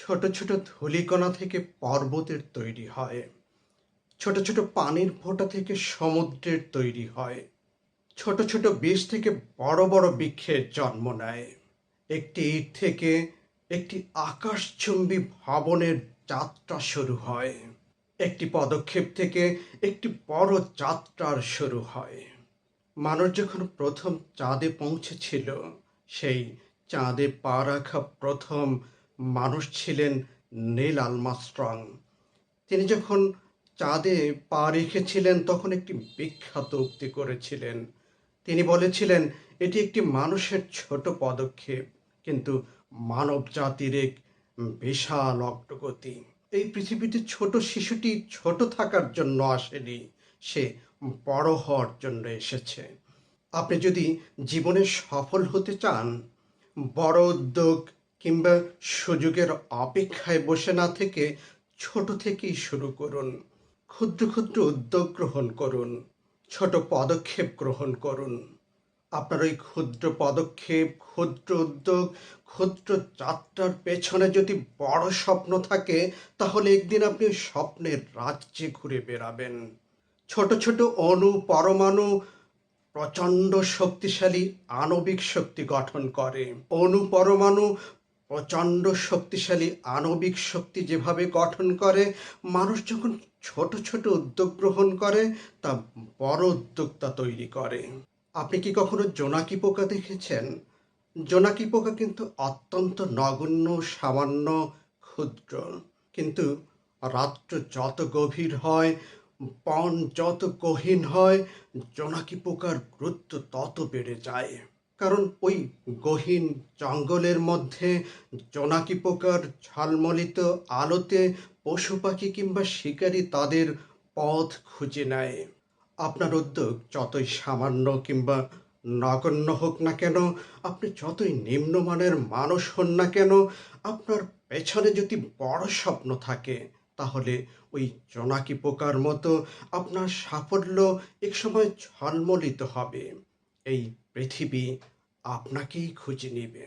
ছোট ছোট ধূলিকণা থেকে পর্বতের তৈরি হয়। ছোট ছোট পানির ফোঁটা থেকে সমুদ্রের তৈরি হয়। ছোট ছোট বীজ থেকে বড় বড় বৃক্ষের জন্ম নেয়। একটি ইট থেকে একটি আকাশচুম্বী ভবনের যাত্রা শুরু হয়। একটি পদক্ষেপ থেকে একটি বড় যাত্রার শুরু হয়। মানুষ যখন প্রথম চাঁদে পৌঁছেছিল, সেই চাঁদে পা রাখা প্রথম মানুষ ছিলেন নীল আলমাস্ট্রং তিনি যখন চাঁদে পা রেখেছিলেন, তখন একটি বিখ্যাত উক্তি করেছিলেন। তিনি বলেছিলেন, এটি একটি মানুষের ছোট পদক্ষেপ, কিন্তু মানব জাতির এক বিশাল অগ্রগতি। এই পৃথিবীতে ছোট শিশুটি ছোট থাকার জন্য আসেনি, সে বড় হওয়ার জন্য এসেছে। আপনি যদি জীবনে সফল হতে চান, বড় উদ্যোগ কিংবা সুযোগের অপেক্ষায় বসে না থেকে ছোট থেকেই শুরু করুন। ক্ষুদ্র ক্ষুদ্র উদ্যোগ গ্রহণ করুন। ছোট পদক্ষেপ গ্রহণ করুন। আপনার ওই ক্ষুদ্র পদক্ষেপ, ক্ষুদ্র উদ্যোগ, ক্ষুদ্র যাত্রার পেছনে যদি বড় স্বপ্ন থাকে, তাহলে একদিন আপনি স্বপ্নের রাজ্যে ঘুরে বেড়াবেন। ছোট ছোট অণু, পরমাণু প্রচণ্ড শক্তিশালী আণবিক শক্তি গঠন করে। অণু, পরমাণু প্রচণ্ড শক্তিশালী আণবিক শক্তি যেভাবে গঠন করে, মানুষ যখন ছোট ছোট উদ্যোগ গ্রহণ করে, তা বড় উদ্যোক্তা তৈরি করে। আপনি কি কখনো জোনাকি পোকা দেখেছেন? জোনাকি পোকা কিন্তু অত্যন্ত নগণ্য, সামান্য, ক্ষুদ্র। কিন্তু রাত্র যত গভীর হয়, বন যত গহীন হয়, জোনাকি পোকার গুরুত্ব তত বেড়ে যায়। কারণ ওই গহীন জঙ্গলের মধ্যে জোনাকি পোকার ঝলমলিত আলোতে পশু পাখি কিংবা শিকারী তাদের পথ খুঁজে নেয়। আপনার উদ্যোগ যতই সামান্য কিংবা নগণ্য হোক না কেন, আপনি যতই নিম্নমানের মানুষ হন না কেন, আপনার পেছনে যদি বড় স্বপ্ন থাকে, তাহলে ওই জোনাকি পোকার মতো আপনার সাফল্য একসময় ঝলমলিত হবে। এই পৃথিবী আপনাকেই খুঁজে নেবে